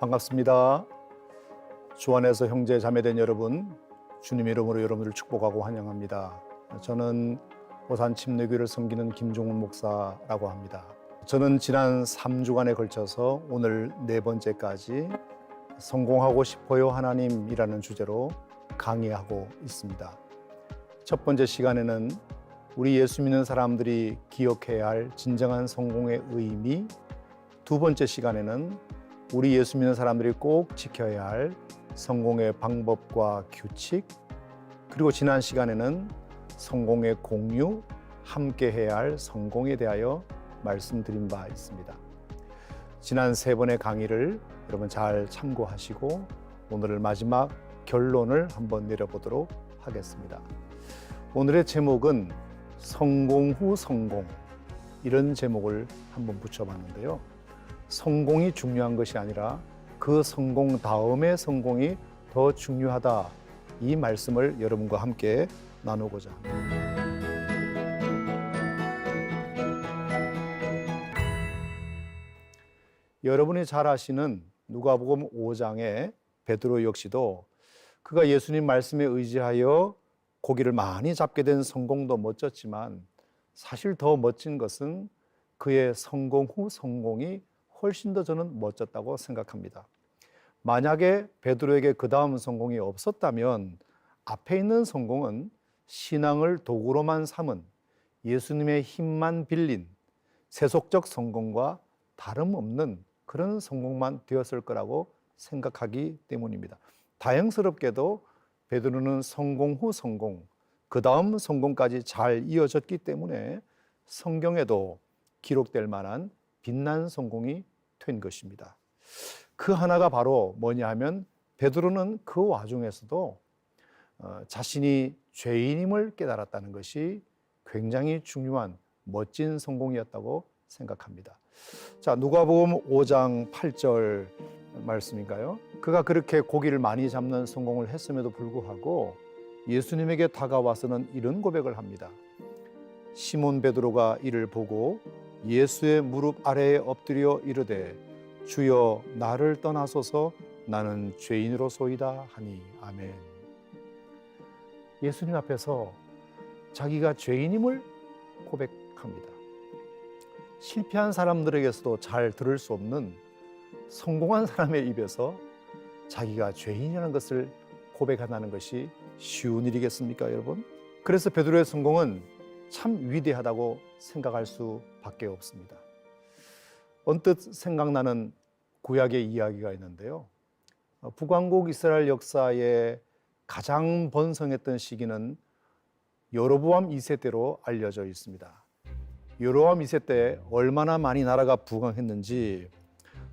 반갑습니다. 주 안에서 형제 자매된 여러분, 주님 이름으로 여러분을 축복하고 환영합니다. 저는 오산 침례교를 섬기는 김종훈 목사라고 합니다. 저는 지난 3주간에 걸쳐서 오늘 네 번째까지 성공하고 싶어요 하나님이라는 주제로 강의하고 있습니다. 첫 번째 시간에는 우리 예수 믿는 사람들이 기억해야 할 진정한 성공의 의미, 두 번째 시간에는 우리 예수 믿는 사람들이 꼭 지켜야 할 성공의 방법과 규칙, 그리고 지난 시간에는 성공의 공유, 함께 해야 할 성공에 대하여 말씀드린 바 있습니다. 지난 세 번의 강의를 여러분 잘 참고하시고 오늘 마지막 결론을 한번 내려보도록 하겠습니다. 오늘의 제목은 성공 후 성공 이런 제목을 한번 붙여봤는데요. 성공이 중요한 것이 아니라 그 성공 다음의 성공이 더 중요하다 이 말씀을 여러분과 함께 나누고자 합니다. 여러분이 잘 아시는 누가복음 5장의 베드로 역시도 그가 예수님 말씀에 의지하여 고기를 많이 잡게 된 성공도 멋졌지만 사실 더 멋진 것은 그의 성공 후 성공이 훨씬 더 저는 멋졌다고 생각합니다. 만약에 베드로에게 그 다음 성공이 없었다면 앞에 있는 성공은 신앙을 도구로만 삼은 예수님의 힘만 빌린 세속적 성공과 다름없는 그런 성공만 되었을 거라고 생각하기 때문입니다. 다행스럽게도 베드로는 성공 후 성공, 그 다음 성공까지 잘 이어졌기 때문에 성경에도 기록될 만한 빛난 성공이 된 것입니다. 그 하나가 바로 뭐냐 하면 베드로는 그 와중에서도 어, 자신이 죄인임을 깨달았다는 것이 굉장히 중요한 멋진 성공이었다고 생각합니다. 자, 누가복음 5장 8절 말씀인가요? 그가 그렇게 고기를 많이 잡는 성공을 했음에도 불구하고 예수님에게 다가와서는 이런 고백을 합니다. 시몬 베드로가 이를 보고 예수의 무릎 아래에 엎드려 이르되 주여 나를 떠나소서 나는 죄인으로소이다 하니 아멘. 예수님 앞에서 자기가 죄인임을 고백합니다. 실패한 사람들에게서도 잘 들을 수 없는 성공한 사람의 입에서 자기가 죄인이라는 것을 고백한다는 것이 쉬운 일이겠습니까, 여러분? 그래서 베드로의 성공은 참 위대하다고 생각할 수밖에 없습니다. 언뜻 생각나는 구약의 이야기가 있는데요. 북왕국 이스라엘 역사에 가장 번성했던 시기는 여로보암 2세 때로 알려져 있습니다. 여로보암 2세 때 얼마나 많이 나라가 부강했는지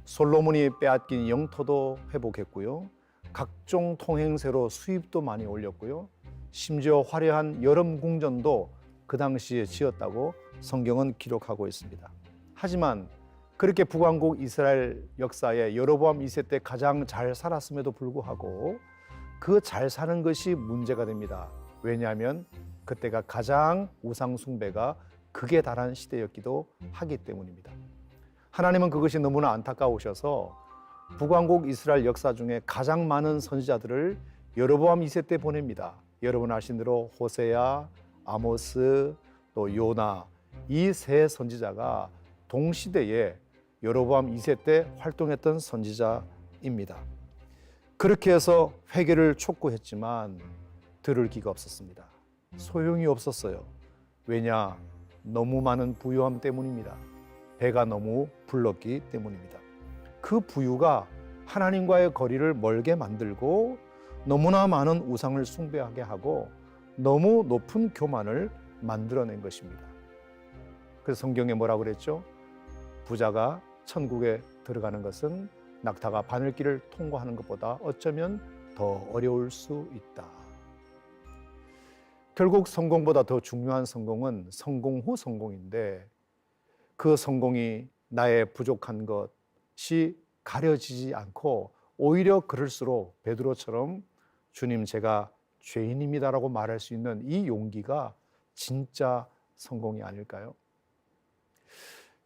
솔로몬이 빼앗긴 영토도 회복했고요. 각종 통행세로 수입도 많이 올렸고요. 심지어 화려한 여름 궁전도 그 당시에 지었다고 성경은 기록하고 있습니다. 하지만 그렇게 북왕국 이스라엘 역사에 여로보암 2세 때 가장 잘 살았음에도 불구하고 그 잘 사는 것이 문제가 됩니다. 왜냐하면 그때가 가장 우상 숭배가 극에 달한 시대였기도 하기 때문입니다. 하나님은 그것이 너무나 안타까우셔서 북왕국 이스라엘 역사 중에 가장 많은 선지자들을 여로보암 2세 때 보냅니다. 여러분 아신 대로 호세야, 아모스, 또 요나 이 세 선지자가 동시대에 여로보암 2세 때 활동했던 선지자입니다. 그렇게 해서 회개를 촉구했지만 들을 기가 없었습니다. 소용이 없었어요. 왜냐? 너무 많은 부유함 때문입니다. 배가 너무 불렀기 때문입니다. 그 부유가 하나님과의 거리를 멀게 만들고 너무나 많은 우상을 숭배하게 하고 너무 높은 교만을 만들어낸 것입니다. 그래서 성경에 뭐라고 그랬죠? 부자가 천국에 들어가는 것은 낙타가 바늘길을 통과하는 것보다 어쩌면 더 어려울 수 있다. 결국 성공보다 더 중요한 성공은 성공 후 성공인데 그 성공이 나의 부족한 것이 가려지지 않고 오히려 그럴수록 베드로처럼 주님 제가 죄인입니다라고 말할 수 있는 이 용기가 진짜 성공이 아닐까요?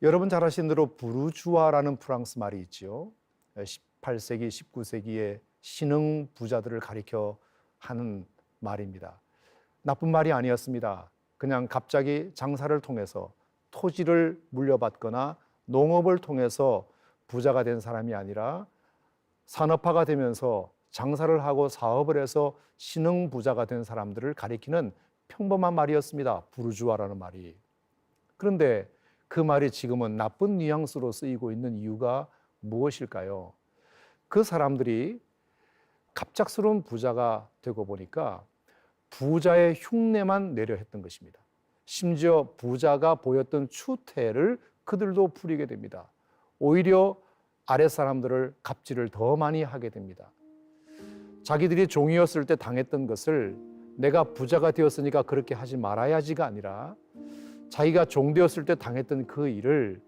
여러분 잘 아시는 대로 부르주아라는 프랑스 말이 있지요. 18세기, 19세기의 신흥 부자들을 가리켜 하는 말입니다. 나쁜 말이 아니었습니다. 그냥 갑자기 장사를 통해서 토지를 물려받거나 농업을 통해서 부자가 된 사람이 아니라 산업화가 되면서 장사를 하고 사업을 해서 신흥 부자가 된 사람들을 가리키는 평범한 말이었습니다. 부르주아라는 말이. 그런데 그 말이 지금은 나쁜 뉘앙스로 쓰이고 있는 이유가 무엇일까요? 그 사람들이 갑작스러운 부자가 되고 보니까 부자의 흉내만 내려 했던 것입니다. 심지어 부자가 보였던 추태를 그들도 부리게 됩니다. 오히려 아랫 사람들을 갑질을 더 많이 하게 됩니다. 자기들이 종이었을 때 당했던 것을 내가 부자가 되었으니까 그렇게 하지 말아야지가 아니라 자기가 종 되었을 때 당했던 그 일을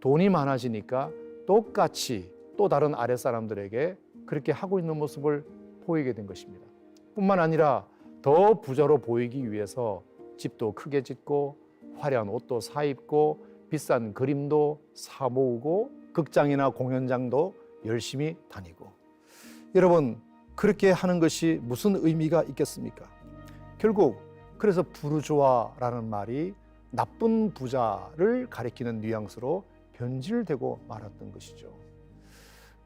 돈이 많아지니까 똑같이 또 다른 아랫 사람들에게 그렇게 하고 있는 모습을 보이게 된 것입니다. 뿐만 아니라 더 부자로 보이기 위해서 집도 크게 짓고 화려한 옷도 사 입고 비싼 그림도 사 모으고 극장이나 공연장도 열심히 다니고 여러분 그렇게 하는 것이 무슨 의미가 있겠습니까? 결국 그래서 부르주아라는 말이 나쁜 부자를 가리키는 뉘앙스로 변질되고 말았던 것이죠.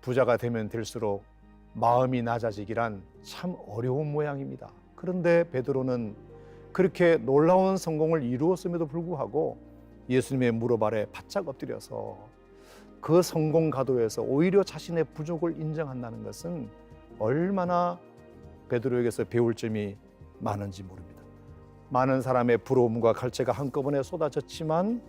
부자가 되면 될수록 마음이 낮아지기란 참 어려운 모양입니다. 그런데 베드로는 그렇게 놀라운 성공을 이루었음에도 불구하고 예수님의 무릎 아래 바짝 엎드려서 그 성공 가도에서 오히려 자신의 부족을 인정한다는 것은 얼마나 베드로에게서 배울 점이 많은지 모릅니다. 많은 사람의 부러움과 갈채가 한꺼번에 쏟아졌지만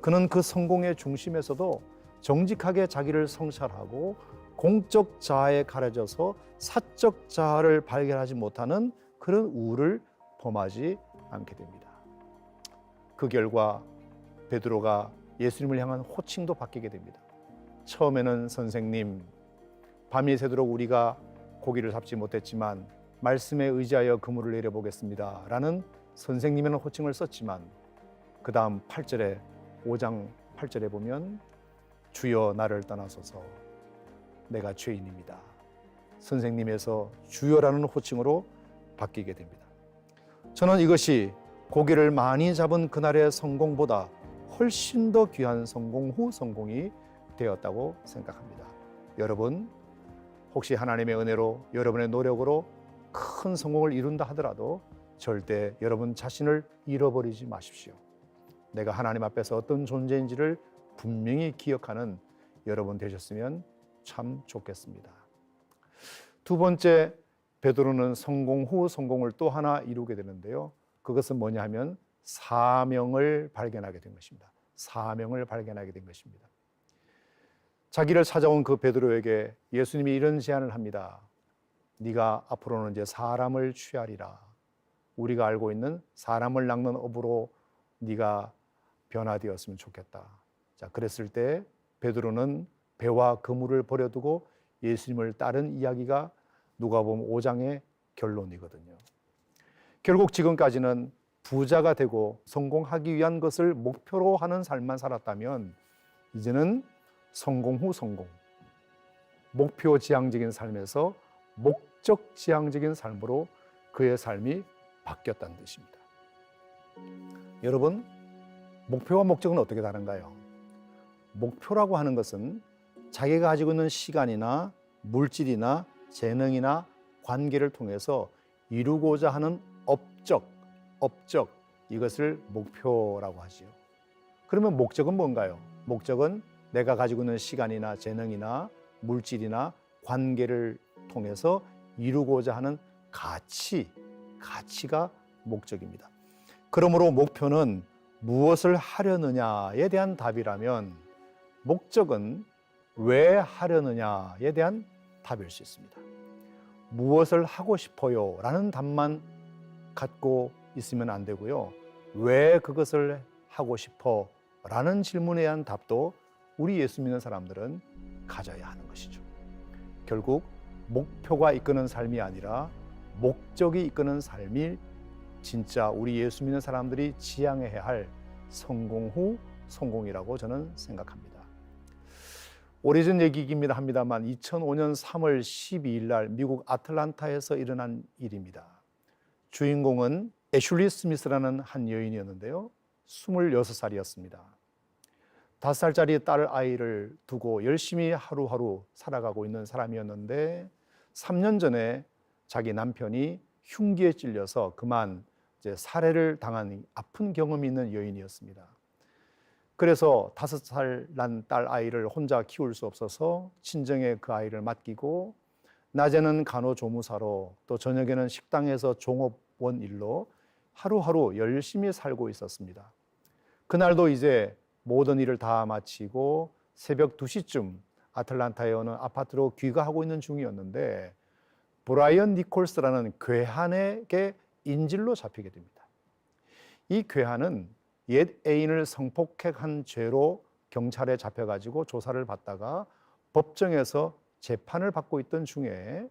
그는 그 성공의 중심에서도 정직하게 자기를 성찰하고 공적 자아에 가려져서 사적 자아를 발견하지 못하는 그런 우를 범하지 않게 됩니다. 그 결과 베드로가 예수님을 향한 호칭도 바뀌게 됩니다. 처음에는 선생님, 밤이 새도록 우리가 고기를 잡지 못했지만 말씀에 의지하여 그물을 내려보겠습니다. 라는 선생님이라는 호칭을 썼지만 그 다음 8절에 5장 8절에 보면 주여 나를 떠나소서 내가 죄인입니다. 선생님에서 주여라는 호칭으로 바뀌게 됩니다. 저는 이것이 고기를 많이 잡은 그날의 성공보다 훨씬 더 귀한 성공 후 성공이 되었다고 생각합니다. 여러분, 혹시 하나님의 은혜로 여러분의 노력으로 큰 성공을 이룬다 하더라도 절대 여러분 자신을 잃어버리지 마십시오. 내가 하나님 앞에서 어떤 존재인지를 분명히 기억하는 여러분 되셨으면 참 좋겠습니다. 두 번째 베드로는 성공 후 성공을 또 하나 이루게 되는데요. 그것은 뭐냐 하면 사명을 발견하게 된 것입니다. 사명을 발견하게 된 것입니다. 자기를 찾아온 그 베드로에게 예수님이 이런 제안을 합니다. 네가 앞으로는 이제 사람을 취하리라. 우리가 알고 있는 사람을 낚는 업으로 네가 변화되었으면 좋겠다. 자, 그랬을 때 베드로는 배와 그물을 버려두고 예수님을 따른 이야기가 누가복음 5장의 결론이거든요. 결국 지금까지는 부자가 되고 성공하기 위한 것을 목표로 하는 삶만 살았다면 이제는 성공 후 성공, 목표 지향적인 삶에서 목적 지향적인 삶으로 그의 삶이 바뀌었다는 뜻입니다. 여러분, 목표와 목적은 어떻게 다른가요? 목표라고 하는 것은 자기가 가지고 있는 시간이나 물질이나 재능이나 관계를 통해서 이루고자 하는 업적, 업적 이것을 목표라고 하지요. 그러면 목적은 뭔가요? 목적은 내가 가지고 있는 시간이나 재능이나 물질이나 관계를 통해서 이루고자 하는 가치, 가치가 목적입니다. 그러므로 목표는 무엇을 하려느냐에 대한 답이라면 목적은 왜 하려느냐에 대한 답일 수 있습니다. 무엇을 하고 싶어요? 라는 답만 갖고 있으면 안 되고요. 왜 그것을 하고 싶어? 라는 질문에 대한 답도 우리 예수 믿는 사람들은 가져야 하는 것이죠. 결국 목표가 이끄는 삶이 아니라 목적이 이끄는 삶이 진짜 우리 예수 믿는 사람들이 지향해야 할 성공 후 성공이라고 저는 생각합니다. 오래전 얘기이긴 합니다만 2005년 3월 12일 날 미국 아틀란타에서 일어난 일입니다. 주인공은 애슐리 스미스라는 한 여인이었는데요. 26살이었습니다. 5살짜리 딸 아이를 두고 열심히 하루하루 살아가고 있는 사람이었는데 3년 전에 자기 남편이 흉기에 찔려서 그만 이제 살해를 당한 아픈 경험이 있는 여인이었습니다. 그래서 다섯 살 난 딸 아이를 혼자 키울 수 없어서 친정에 그 아이를 맡기고 낮에는 간호조무사로 또 저녁에는 식당에서 종업원 일로 하루하루 열심히 살고 있었습니다. 그날도 이제 모든 일을 다 마치고 새벽 2시쯤 아틀란타의 어느 아파트로 귀가하고 있는 중이었는데 브라이언 니콜스라는 괴한에게 인질로 잡히게 됩니다. 이 괴한은 옛 애인을 성폭행한 죄로 경찰에 잡혀가지고 조사를 받다가 법정에서 재판을 받고 있던 중에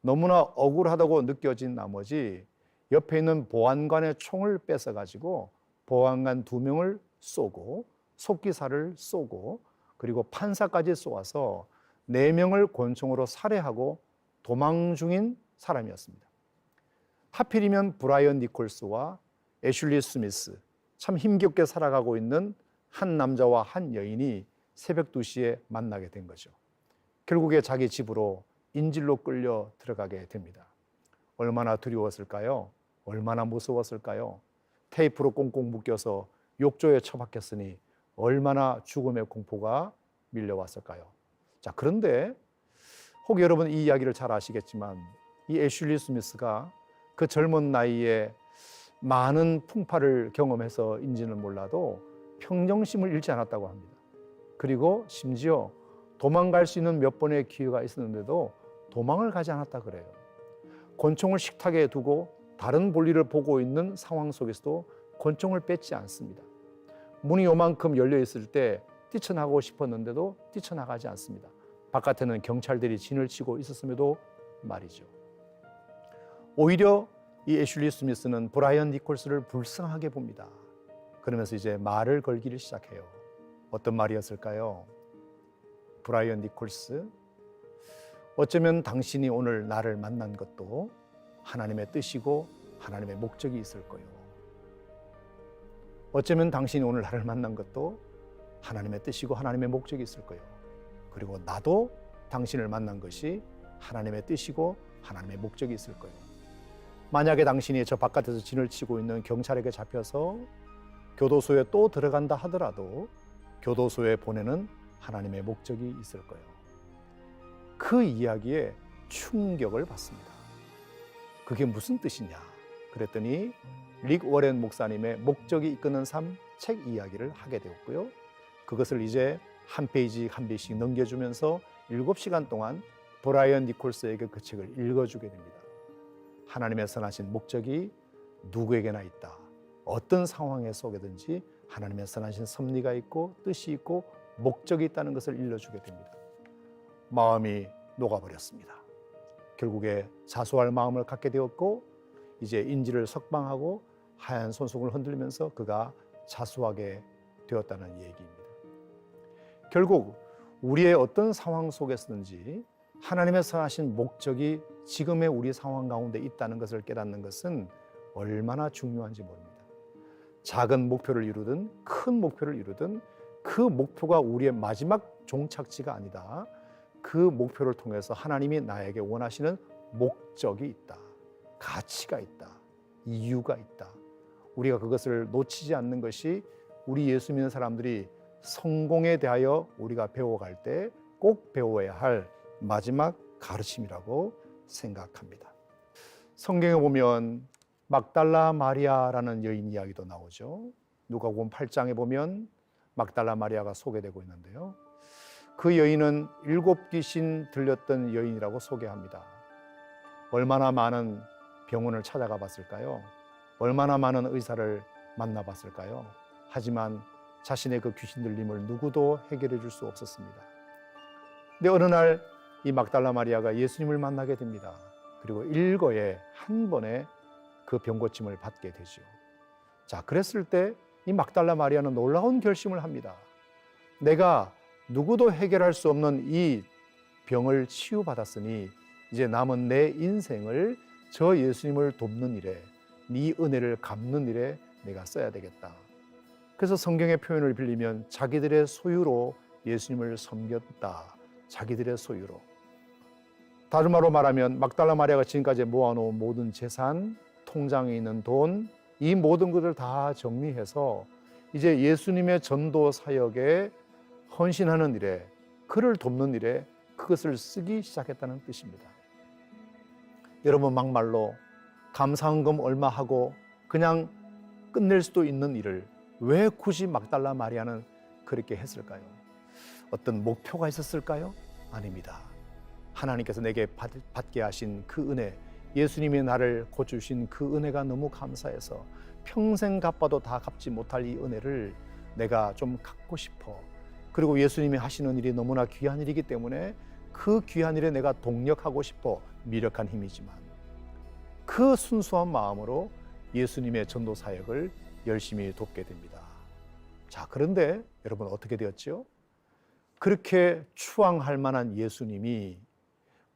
너무나 억울하다고 느껴진 나머지 옆에 있는 보안관의 총을 뺏어가지고 보안관 두 명을 쏘고 속기사를 쏘고 그리고 판사까지 쏘아서 네 명을 권총으로 살해하고 도망 중인 사람이었습니다. 하필이면 브라이언 니콜스와 애슐리 스미스 참 힘겹게 살아가고 있는 한 남자와 한 여인이 새벽 2시에 만나게 된 거죠. 결국에 자기 집으로 인질로 끌려 들어가게 됩니다. 얼마나 두려웠을까요? 얼마나 무서웠을까요? 테이프로 꽁꽁 묶여서 욕조에 처박혔으니 얼마나 죽음의 공포가 밀려왔을까요? 자, 그런데 혹 여러분 이 이야기를 잘 아시겠지만 이 애슐리 스미스가 그 젊은 나이에 많은 풍파를 경험해서인지는 몰라도 평정심을 잃지 않았다고 합니다. 그리고 심지어 도망갈 수 있는 몇 번의 기회가 있었는데도 도망을 가지 않았다 그래요. 권총을 식탁에 두고 다른 볼일을 보고 있는 상황 속에서도 권총을 뺏지 않습니다. 문이 요만큼 열려 있을 때 뛰쳐나가고 싶었는데도 뛰쳐나가지 않습니다. 바깥에는 경찰들이 진을 치고 있었음에도 말이죠. 오히려 이 애슐리 스미스는 브라이언 니콜스를 불쌍하게 봅니다. 그러면서 이제 말을 걸기를 시작해요. 어떤 말이었을까요? 브라이언 니콜스, 어쩌면 당신이 오늘 나를 만난 것도 하나님의 뜻이고 하나님의 목적이 있을 거요. 어쩌면 당신이 오늘 나를 만난 것도 하나님의 뜻이고 하나님의 목적이 있을 거요. 그리고 나도 당신을 만난 것이 하나님의 뜻이고 하나님의 목적이 있을 거요. 만약에 당신이 저 바깥에서 진을 치고 있는 경찰에게 잡혀서 교도소에 또 들어간다 하더라도 교도소에 보내는 하나님의 목적이 있을 거예요. 그 이야기에 충격을 받습니다. 그게 무슨 뜻이냐? 그랬더니 릭 워렌 목사님의 목적이 이끄는 삶 책 이야기를 하게 되었고요. 그것을 이제 한 페이지 한 페이지씩 넘겨주면서 일곱 시간 동안 브라이언 니콜스에게 그 책을 읽어주게 됩니다. 하나님의 선하신 목적이 누구에게나 있다. 어떤 상황에 속에든지 하나님의 선하신 섭리가 있고 뜻이 있고 목적이 있다는 것을 일러주게 됩니다. 마음이 녹아버렸습니다. 결국에 자수할 마음을 갖게 되었고 이제 인지를 석방하고 하얀 손속을 흔들면서 그가 자수하게 되었다는 얘기입니다. 결국 우리의 어떤 상황 속에서든지 하나님의 선하신 목적이 지금의 우리 상황 가운데 있다는 것을 깨닫는 것은 얼마나 중요한지 모릅니다. 작은 목표를 이루든 큰 목표를 이루든 그 목표가 우리의 마지막 종착지가 아니다. 그 목표를 통해서 하나님이 나에게 원하시는 목적이 있다. 가치가 있다. 이유가 있다. 우리가 그것을 놓치지 않는 것이 우리 예수 믿는 사람들이 성공에 대하여 우리가 배워갈 때 꼭 배워야 할 마지막 가르침이라고 생각합니다. 성경에 보면 막달라 마리아라는 여인 이야기도 나오죠. 누가복음 8장에 보면 막달라 마리아가 소개되고 있는데요. 그 여인은 일곱 귀신 들렸던 여인이라고 소개합니다. 얼마나 많은 병원을 찾아가 봤을까요? 얼마나 많은 의사를 만나 봤을까요? 하지만 자신의 그 귀신 들림을 누구도 해결해 줄 수 없었습니다. 근데 어느 날 이 막달라 마리아가 예수님을 만나게 됩니다. 그리고 일거에 한 번에 그 병고침을 받게 되죠. 자, 그랬을 때 이 막달라 마리아는 놀라운 결심을 합니다. 내가 누구도 해결할 수 없는 이 병을 치유받았으니 이제 남은 내 인생을 저 예수님을 돕는 일에 네 은혜를 갚는 일에 내가 써야 되겠다. 그래서 성경의 표현을 빌리면 자기들의 소유로 예수님을 섬겼다. 자기들의 소유로. 다른 말로 말하면 막달라 마리아가 지금까지 모아놓은 모든 재산, 통장에 있는 돈, 이 모든 것을 다 정리해서 이제 예수님의 전도 사역에 헌신하는 일에 그를 돕는 일에 그것을 쓰기 시작했다는 뜻입니다. 여러분 막말로 감사헌금 얼마 하고 그냥 끝낼 수도 있는 일을 왜 굳이 막달라 마리아는 그렇게 했을까요? 어떤 목표가 있었을까요? 아닙니다. 하나님께서 내게 받, 받게 하신 그 은혜, 예수님이 나를 고주신 그 은혜가 너무 감사해서 평생 갚아도 다 갚지 못할 이 은혜를 내가 좀 갖고 싶어. 그리고 예수님이 하시는 일이 너무나 귀한 일이기 때문에 그 귀한 일에 내가 동력하고 싶어. 미력한 힘이지만 그 순수한 마음으로 예수님의 전도 사역을 열심히 돕게 됩니다. 자, 그런데 여러분 어떻게 되었죠? 그렇게 추앙할 만한 예수님이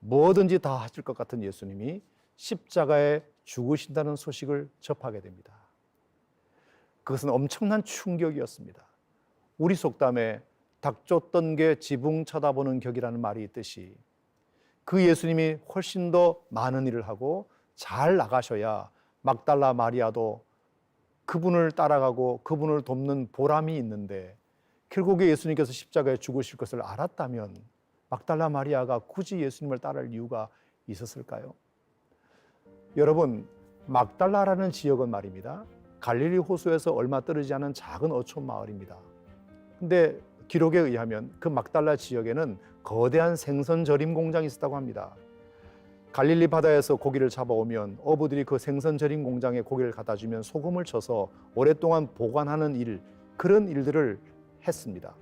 뭐든지 다 하실 것 같은 예수님이 십자가에 죽으신다는 소식을 접하게 됩니다. 그것은 엄청난 충격이었습니다. 우리 속담에 닭 쫓던 게 지붕 쳐다보는 격이라는 말이 있듯이 그 예수님이 훨씬 더 많은 일을 하고 잘 나가셔야 막달라 마리아도 그분을 따라가고 그분을 돕는 보람이 있는데 결국에 예수님께서 십자가에 죽으실 것을 알았다면 막달라 마리아가 굳이 예수님을 따를 이유가 있었을까요? 여러분, 막달라라는 지역은 말입니다. 갈릴리 호수에서 얼마 떨어지지 않은 작은 어촌 마을입니다. 근데 기록에 의하면 그 막달라 지역에는 거대한 생선 절임 공장이 있었다고 합니다. 갈릴리 바다에서 고기를 잡아오면 어부들이 그 생선 절임 공장에 고기를 갖다 주면 소금을 쳐서 오랫동안 보관하는 일, 그런 일들을 했습니다.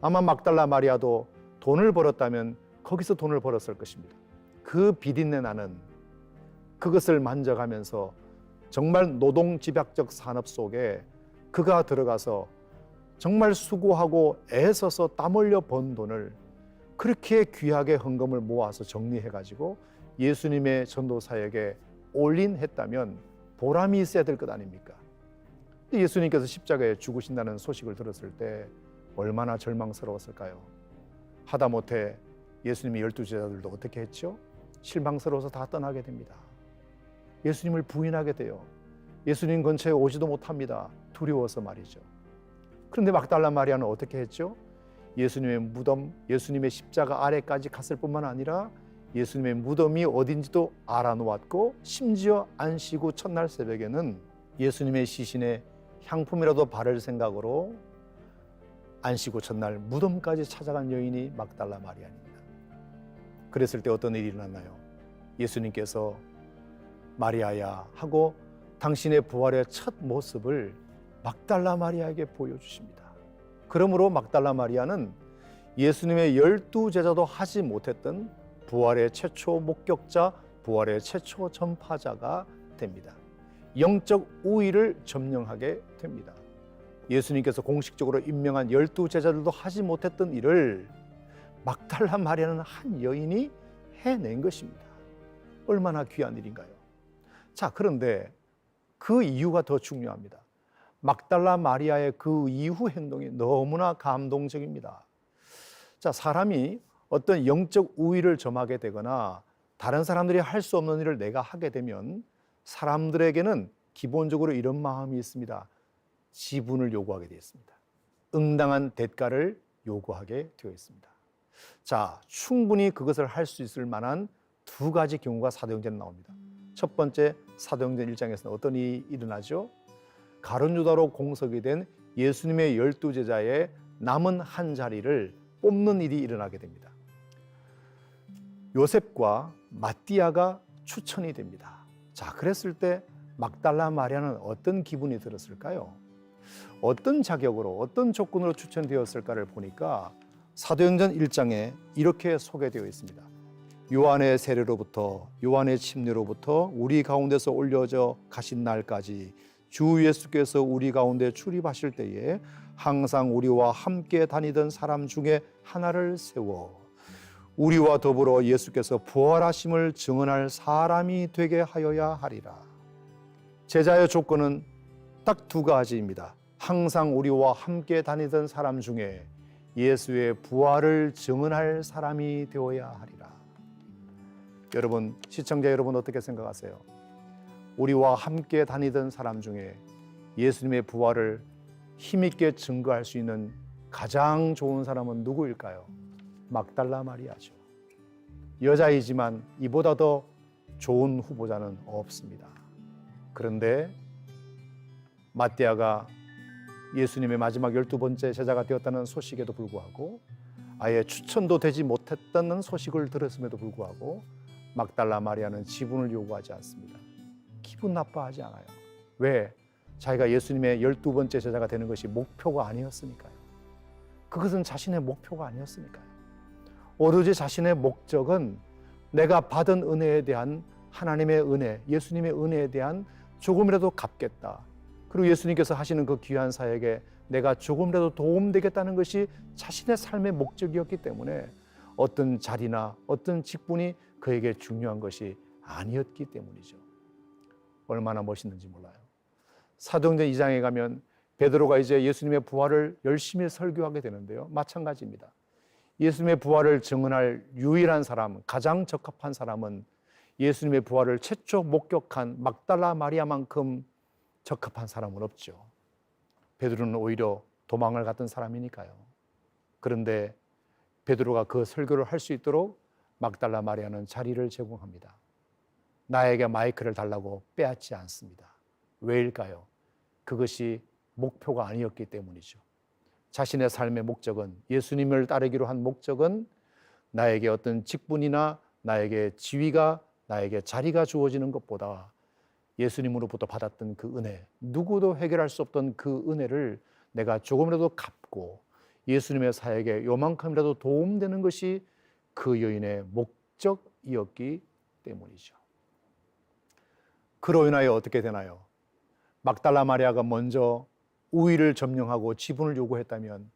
아마 막달라 마리아도 돈을 벌었다면 거기서 돈을 벌었을 것입니다. 그 비린내 나는 그것을 만져가면서 정말 노동 집약적 산업 속에 그가 들어가서 정말 수고하고 애써서 땀 흘려 번 돈을 그렇게 귀하게 헌금을 모아서 정리해 가지고 예수님의 전도 사역에 올인했다면 보람이 있어야 될 것 아닙니까? 예수님께서 십자가에 죽으신다는 소식을 들었을 때 얼마나 절망스러웠을까요? 하다못해 예수님의 열두 제자들도 어떻게 했죠? 실망스러워서 다 떠나게 됩니다. 예수님을 부인하게 돼요. 예수님 근처에 오지도 못합니다. 두려워서 말이죠. 그런데 막달라 마리아는 어떻게 했죠? 예수님의 무덤, 예수님의 십자가 아래까지 갔을 뿐만 아니라 예수님의 무덤이 어딘지도 알아놓았고 심지어 후 첫날 새벽에는 예수님의 시신에 향품이라도 바를 생각으로 후 첫날 무덤까지 찾아간 여인이 막달라 마리아입니다. 그랬을 때 어떤 일이 일어났나요? 예수님께서 마리아야 하고 당신의 부활의 첫 모습을 막달라 마리아에게 보여주십니다. 그러므로 막달라 마리아는 예수님의 열두 제자도 하지 못했던 부활의 최초 목격자, 부활의 최초 전파자가 됩니다. 영적 우위를 점령하게 됩니다. 예수님께서 공식적으로 임명한 열두 제자들도 하지 못했던 일을 막달라 마리아는 한 여인이 해낸 것입니다. 얼마나 귀한 일인가요? 자, 그런데 그 이유가 더 중요합니다. 막달라 마리아의 그 이후 행동이 너무나 감동적입니다. 자, 사람이 어떤 영적 우위를 점하게 되거나 다른 사람들이 할 수 없는 일을 내가 하게 되면 사람들에게는 기본적으로 이런 마음이 있습니다. 지분을 요구하게 되어 있습니다. 응당한 대가를 요구하게 되어 있습니다. 자, 충분히 그것을 할 수 있을 만한 두 가지 경우가 사도행전에 나옵니다. 첫 번째 사도행전 1장에서는 어떤 일이 일어나죠? 가론 유다로 공석이 된 예수님의 열두 제자의 남은 한 자리를 뽑는 일이 일어나게 됩니다. 요셉과 마띠아가 추천이 됩니다. 자, 그랬을 때 막달라 마리아는 어떤 기분이 들었을까요? 어떤 자격으로 어떤 조건으로 추천되었을까를 보니까 사도행전 1장에 이렇게 소개되어 있습니다. 요한의 세례로부터 요한의 침례로부터 우리 가운데서 올려져 가신 날까지 주 예수께서 우리 가운데 출입하실 때에 항상 우리와 함께 다니던 사람 중에 하나를 세워 우리와 더불어 예수께서 부활하심을 증언할 사람이 되게 하여야 하리라. 제자의 조건은 딱 두 가지입니다. 항상 우리와 함께 다니던 사람 중에 예수의 부활을 증언할 사람이 되어야 하리라. 여러분, 시청자 여러분 어떻게 생각하세요? 우리와 함께 다니던 사람 중에 예수님의 부활을 힘있게 증거할 수 있는 가장 좋은 사람은 누구일까요? 막달라 마리아죠. 여자이지만 이보다 더 좋은 후보자는 없습니다. 그런데 마띠아가 예수님의 마지막 열두 번째 제자가 되었다는 소식에도 불구하고 아예 추천도 되지 못했다는 소식을 들었음에도 불구하고 막달라 마리아는 지분을 요구하지 않습니다. 기분 나빠하지 않아요. 왜? 자기가 예수님의 열두 번째 제자가 되는 것이 목표가 아니었으니까요. 그것은 자신의 목표가 아니었으니까요. 오로지 자신의 목적은 내가 받은 은혜에 대한 하나님의 은혜, 예수님의 은혜에 대한 조금이라도 갚겠다. 그리고 예수님께서 하시는 그 귀한 사역에 내가 조금이라도 도움되겠다는 것이 자신의 삶의 목적이었기 때문에 어떤 자리나 어떤 직분이 그에게 중요한 것이 아니었기 때문이죠. 얼마나 멋있는지 몰라요. 사도행전 2장에 가면 베드로가 이제 예수님의 부활을 열심히 설교하게 되는데요. 마찬가지입니다. 예수님의 부활을 증언할 유일한 사람, 가장 적합한 사람은 예수님의 부활을 최초 목격한 막달라 마리아만큼 적합한 사람은 없죠. 베드로는 오히려 도망을 갔던 사람이니까요. 그런데 베드로가 그 설교를 할 수 있도록 막달라 마리아는 자리를 제공합니다. 나에게 마이크를 달라고 빼앗지 않습니다. 왜일까요? 그것이 목표가 아니었기 때문이죠. 자신의 삶의 목적은 예수님을 따르기로 한 목적은 나에게 어떤 직분이나 나에게 지위가 나에게 자리가 주어지는 것보다 예수님으로부터 받았던 그 은혜, 누구도 해결할 수 없던 그 은혜를 내가 조금이라도 갚고 예수님의 사역에 요만큼이라도 도움되는 것이 그 여인의 목적이었기 때문이죠. 그로 인하여 어떻게 되나요? 막달라 마리아가 먼저 우위를 점령하고 지분을 요구했다면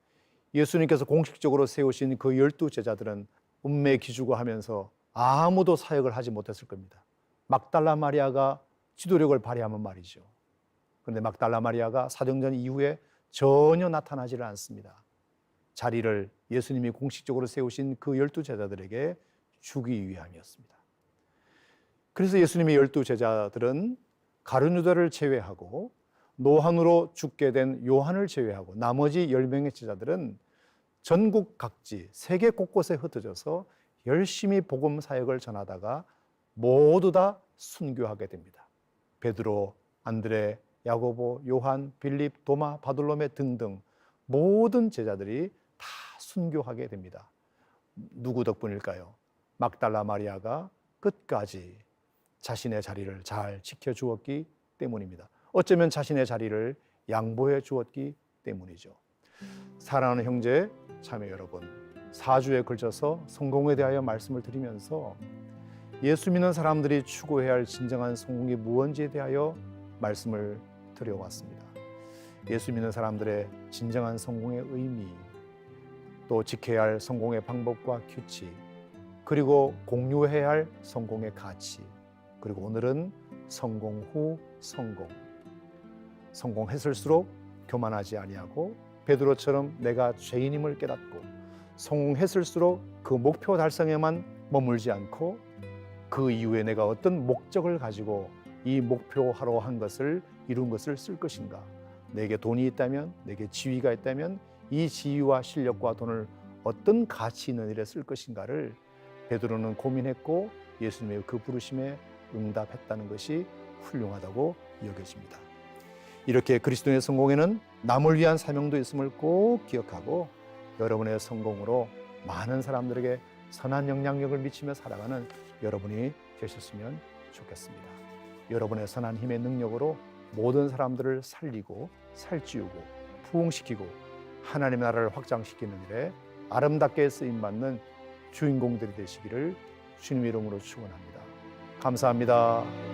예수님께서 공식적으로 세우신 그 열두 제자들은 운매 기주고 하면서 아무도 사역을 하지 못했을 겁니다. 막달라 마리아가 지도력을 발휘하면 말이죠. 그런데 막달라 마리아가 사정전 이후에 전혀 나타나지를 않습니다. 자리를 예수님이 공식적으로 세우신 그 열두 제자들에게 주기 위함이었습니다. 그래서 예수님의 열두 제자들은 가룟유다를 제외하고 노한으로 죽게 된 요한을 제외하고 나머지 열 명의 제자들은 전국 각지 세계 곳곳에 흩어져서 열심히 복음 사역을 전하다가 모두 다 순교하게 됩니다. 베드로, 안드레, 야고보, 요한, 빌립, 도마, 바돌로메 등등 모든 제자들이 다 순교하게 됩니다. 누구 덕분일까요? 막달라 마리아가 끝까지 자신의 자리를 잘 지켜주었기 때문입니다. 어쩌면 자신의 자리를 양보해 주었기 때문이죠. 사랑하는 형제, 자매 여러분, 사주에 걸쳐서 성공에 대하여 말씀을 드리면서 예수 믿는 사람들이 추구해야 할 진정한 성공이 무엇인지에 대하여 말씀을 드려왔습니다. 예수 믿는 사람들의 진정한 성공의 의미, 또 지켜야 할 성공의 방법과 규칙, 그리고 공유해야 할 성공의 가치, 그리고 오늘은 성공 후 성공. 성공했을수록 교만하지 아니하고 베드로처럼 내가 죄인임을 깨닫고 성공했을수록 그 목표 달성에만 머물지 않고 그 이후에 내가 어떤 목적을 가지고 이 목표하러 한 것을 이룬 것을 쓸 것인가? 내게 돈이 있다면, 내게 지위가 있다면 이 지위와 실력과 돈을 어떤 가치 있는 일에 쓸 것인가를 베드로는 고민했고 예수님의 그 부르심에 응답했다는 것이 훌륭하다고 여겨집니다. 이렇게 그리스도의 성공에는 남을 위한 사명도 있음을 꼭 기억하고 여러분의 성공으로 많은 사람들에게 선한 영향력을 미치며 살아가는 여러분이 되셨으면 좋겠습니다. 여러분의 선한 힘의 능력으로 모든 사람들을 살리고 살찌우고 부흥시키고 하나님의 나라를 확장시키는 일에 아름답게 쓰임 받는 주인공들이 되시기를 주님 이름으로 축원합니다. 감사합니다.